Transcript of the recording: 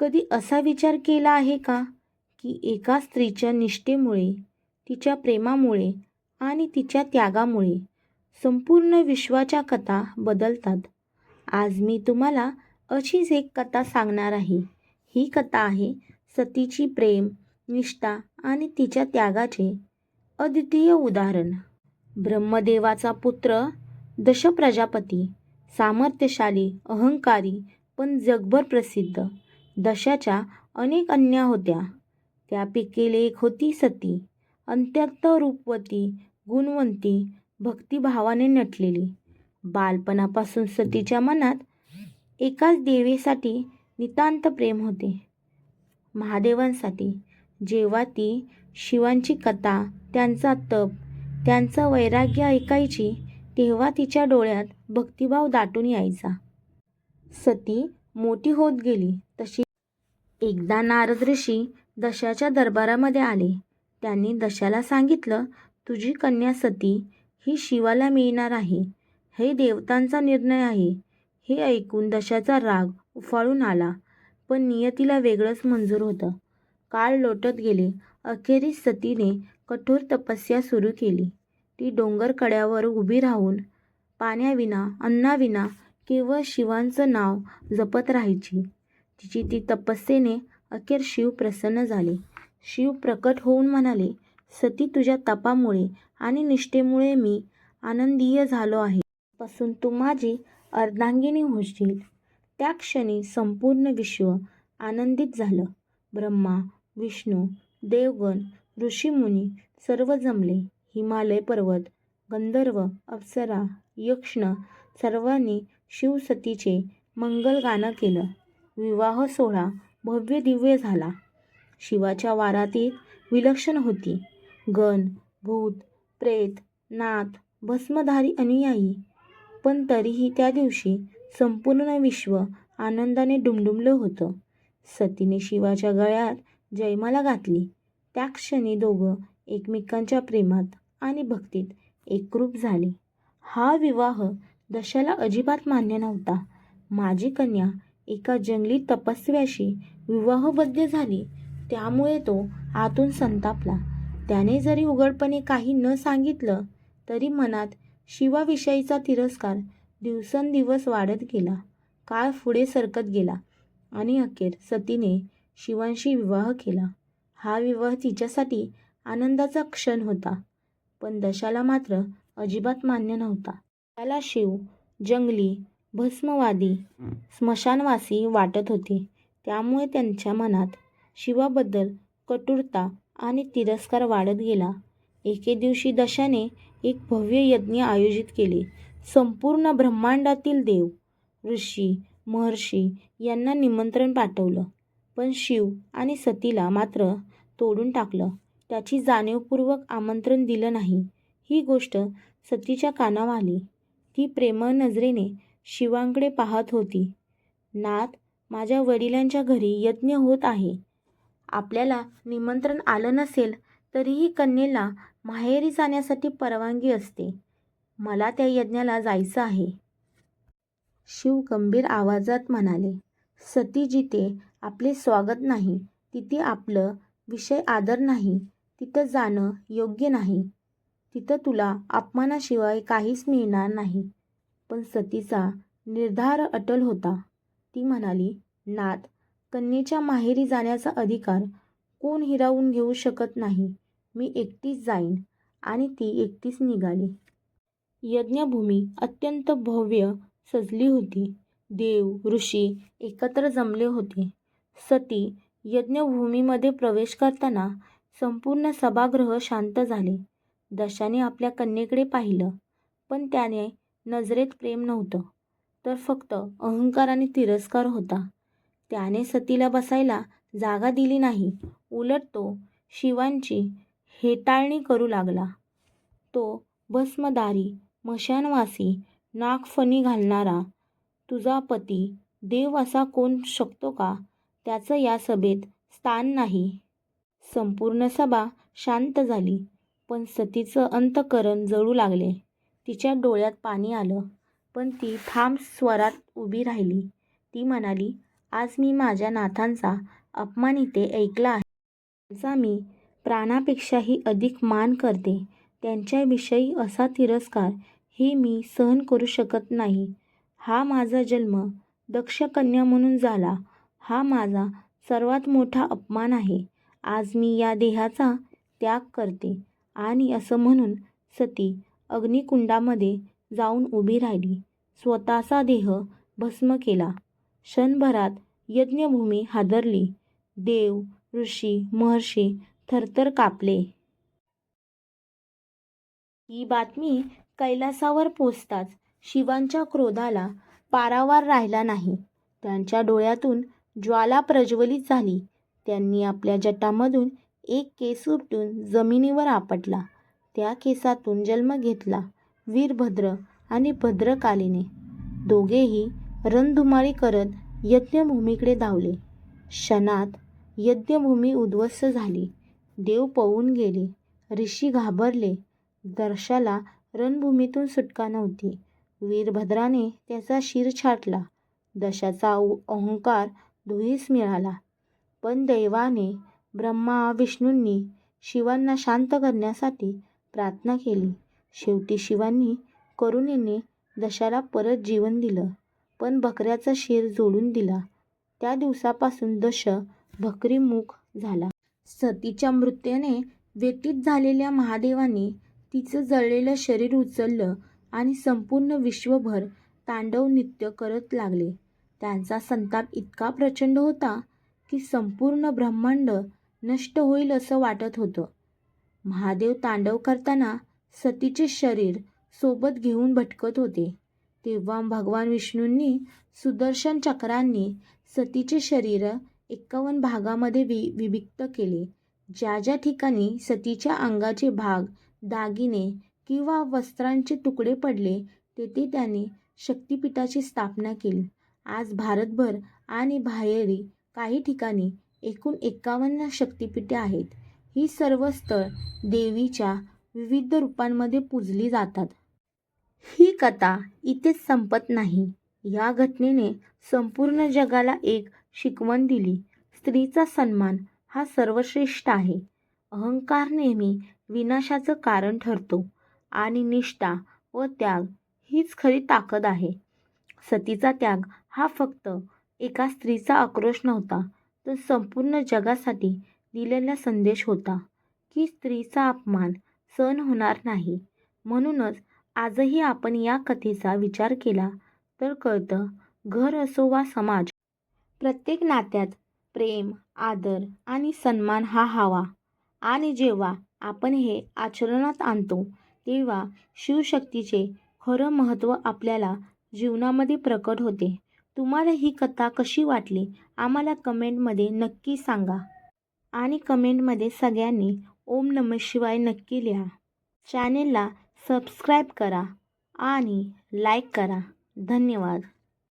कधी असा विचार केला आहे का की एका स्त्रीच्या निष्ठेमुळे तिच्या प्रेमामुळे आणि तिच्या त्यागामुळे संपूर्ण विश्वाच्या कथा बदलतात? आज मी तुम्हाला अशीच एक कथा सांगणार आहे. ही कथा आहे सतीची प्रेम निष्ठा आणि तिच्या त्यागाचे अद्वितीय उदाहरण. ब्रह्मदेवाचा पुत्र दश प्रजापती सामर्थ्यशाली अहंकारी पण जगभर प्रसिद्ध. दशाच्या अनेक अन्या होत्या. त्यापैकी एक होती सती. अत्यंत रूपवती गुणवंती भक्तिभावाने नटलेली. बालपणापासून सतीच्या मनात एकाच देवीसाठी नितांत प्रेम होते. महादेवांसाठी जेव्हा ती शिवांची कथा त्यांचा तप त्यांचं वैराग्य ऐकायची तेव्हा तिच्या डोळ्यात भक्तिभाव दाटून यायचा. सती मोठी होत गेली तशी एकदा नारद ऋषी दशाच्या दरबारामध्ये आले. त्यांनी दशाला सांगितलं तुझी कन्या सती ही शिवाला मिळणार आहे. हे देवतांचा निर्णय आहे. हे ऐकून दशाचा राग उफाळून आला पण नियतीला वेगळंच मंजूर होतं. काळ लोटत गेले. अखेरीस सतीने कठोर तपस्या सुरू केली. ती डोंगर कड्यावर उभी राहून पाण्याविना अन्नाविना केवळ शिवांचं नाव जपत राहायची. तिची ती तपस्येने अखेर शिव प्रसन्न झाले. शिव प्रकट होऊन म्हणाले सती तुझ्या तपामुळे आणि निष्ठेमुळे मी आनंदीय झालो आहे. पासून तू माझी अर्धांगिनी होशील. त्या क्षणी संपूर्ण विश्व आनंदित झालं. ब्रह्मा विष्णू देवगण ऋषीमुनी सर्व जमले. हिमालय पर्वत गंधर्व अप्सरा यक्ष्ण सर्वांनी शिवसतीचे मंगलगानं केलं. विवाह सोहळा भव्य दिव्य झाला. शिवाच्या वारातीत विलक्षण होती. गण भूत प्रेत नाथ भस्मधारी अनुयायी पण तरीही त्या दिवशी संपूर्ण विश्व आनंदाने डुमडुमलं होतं. सतीने शिवाच्या गळ्यात जयमाला घातली. त्या क्षणी दोघं एकमेकांच्या प्रेमात आणि भक्तीत एकरूप झाले. हा विवाह दशाला अजिबात मान्य नव्हता. माझी कन्या एका जंगली तपस्व्याशी विवाहबद्ध झाली. त्यामुळे तो आतून संतापला. त्याने जरी उघडपणे काही न सांगितलं तरी मनात शिवाविषयीचा तिरस्कार दिवसेंदिवस वाढत गेला. काळ पुढे सरकत गेला आणि अखेर सतीने शिवांशी विवाह केला. हा विवाह तिच्यासाठी आनंदाचा क्षण होता पण दशाला मात्र अजिबात मान्य नव्हता. त्याला शिव जंगली भस्मवादी स्मशानवासी वाटत होते. त्यामुळे त्यांच्या मनात शिवाबद्दल कटुरता आणि तिरस्कार वाढत गेला. एके दिवशी दशाने एक भव्य यज्ञ आयोजित केले. संपूर्ण ब्रह्मांडातील देव ऋषी महर्षी यांना निमंत्रण पाठवलं. पण शिव आणि सतीला मात्र तोडून टाकलं. त्याची जाणीवपूर्वक आमंत्रण दिलं नाही. ही गोष्ट सतीच्या कानावर आली. ती प्रेमळ नजरेने शिवांकडे पाहत होती. नाथ माझ्या वडिलांच्या घरी यज्ञ होत आहे. आपल्याला निमंत्रण आलं नसेल तरीही कन्येला माहेरी जाण्यासाठी परवानगी असते. मला त्या यज्ञाला जायचं आहे. शिव गंभीर आवाजात म्हणाले सती जिथे आपले स्वागत नाही तिथे आपलं विषय आदर नाही तिथं जाणं योग्य नाही. तिथं तुला अपमानाशिवाय काहीच मिळणार नाही. पण सतीचा निर्धार अटल होता. ती म्हणाली नाथ कन्येच्या माहेरी जाण्याचा अधिकार कोण हिरावून घेऊ शकत नाही. मी एकटीच जाईन आणि ती एकटीच निघाली. यज्ञभूमी अत्यंत भव्य सजली होती. देव ऋषी एकत्र जमले होते. सती यज्ञभूमीमध्ये प्रवेश करताना संपूर्ण सभागृह शांत झाले. दशाने आपल्या कन्येकडे पाहिलं पण त्याने नजरेत प्रेम नव्हतं. तर फक्त अहंकार आणि तिरस्कार होता. त्याने सतीला बसायला जागा दिली नाही. उलट तो शिवांची हेटाळणी करू लागला. तो भस्मदारी मशानवासी नागफणी घालणारा तुझा पती देव असा कोण शकतो का? त्याचं या सभेत स्थान नाही. संपूर्ण सभा शांत झाली पण सतीचं अंतकरण जळू लागले. तिच्या डोळ्यात पाणी आलं पण ती ठाम स्वरात उभी राहिली. ती म्हणाली आज मी माझ्या नाथांचा अपमान इथे ऐकला आहे. त्यांचा मी प्राणापेक्षाही अधिक मान करते. त्यांच्याविषयी असा तिरस्कार हे मी सहन करू शकत नाही. हा माझा जन्म दक्षकन्या म्हणून झाला. हा माझा सर्वात मोठा अपमान आहे. आज मी या देहाचा त्याग करते आणि असं म्हणून सती अग्निकुंडामध्ये जाऊन उभी राहिली. स्वतःचा देह भस्म केला. क्षणभरात यज्ञभूमी हादरली. देव ऋषी महर्षी थरथर कापले. ही बातमी कैलासावर पोचताच शिवांच्या क्रोधाला पारावार राहिला नाही. त्यांच्या डोळ्यातून ज्वाला प्रज्वलित झाली. त्यांनी आपल्या जटामधून एक केस उपटून जमिनीवर आपटला. त्या केसातून जन्म घेतला वीरभद्र आणि भद्रकालीने. दोघेही रणधुमाळी करत यज्ञभूमीकडे धावले. क्षणात यज्ञभूमी उद्ध्वस्त झाली. देव पळून गेले. ऋषी घाबरले. दर्शाला रणभूमीतून सुटका नव्हती. वीरभद्राने त्याचा शिर छाटला. दशाचा अहंकार धुळीस मिळाला. पण दैवाने ब्रह्मा विष्णूंनी शिवांना शांत करण्यासाठी प्रार्थना केली. शेवटी शिवांनी करुणेने दशाला परत जीवन दिलं. पण बकऱ्याचा शिर जोडून दिला. त्या दिवसापासून दश भकरीमुख झाला. सतीच्या मृत्यूने व्यतीत झालेल्या महादेवाने तिचं जळलेलं शरीर उचललं आणि संपूर्ण विश्वभर तांडव नृत्य करत लागले. त्यांचा संताप इतका प्रचंड होता की संपूर्ण ब्रह्मांड नष्ट होईल असं वाटत होतं. महादेव तांडव करताना सतीचे शरीर सोबत घेऊन भटकत होते. तेव्हा भगवान विष्णूंनी सुदर्शन चक्रांनी सतीचे शरीर एक्कावन्न भागामध्ये वि विभक्त केले. ज्या ज्या ठिकाणी सतीच्या अंगाचे भाग दागिने किंवा वस्त्रांचे तुकडे पडले तेथे त्याने शक्तिपीठाची स्थापना केली. आज भारतभर आणि बाहेरी काही ठिकाणी एकूण एक्कावन्न शक्तिपीठे आहेत. ही सर्व स्थळ देवीच्या विविध रूपांमध्ये पूजली जातात. ही कथा इथेच संपत नाही. या घटनेने संपूर्ण जगाला एक शिकवण दिली. स्त्रीचा सन्मान हा सर्वश्रेष्ठ आहे. अहंकार नेहमी विनाशाचं कारण ठरतो आणि निष्ठा व त्याग हीच खरी ताकद आहे. सतीचा त्याग हा फक्त एका स्त्रीचा आक्रोश नव्हता तर संपूर्ण जगासाठी दिलेला संदेश होता की स्त्रीचा अपमान सहन होणार नाही. म्हणूनच आजही आपण या कथेचा विचार केला तर कळतं घर असो वा समाज प्रत्येक नात्यात प्रेम आदर आणि सन्मान हा हवा. आणि जेव्हा आपण हे आचरणात आणतो तेव्हा शिवशक्तीचे खरं महत्त्व आपल्याला जीवनामध्ये प्रकट होते. तुम्हाला ही कथा कशी वाटली? आम्हाला कमेंटमध्ये नक्की सांगा. आणि कमेंटमध्ये सगळ्यांनी ओम नम शिवाय नक्की लिहा. चॅनेलला सबस्क्राईब करा आणि लाईक करा. धन्यवाद.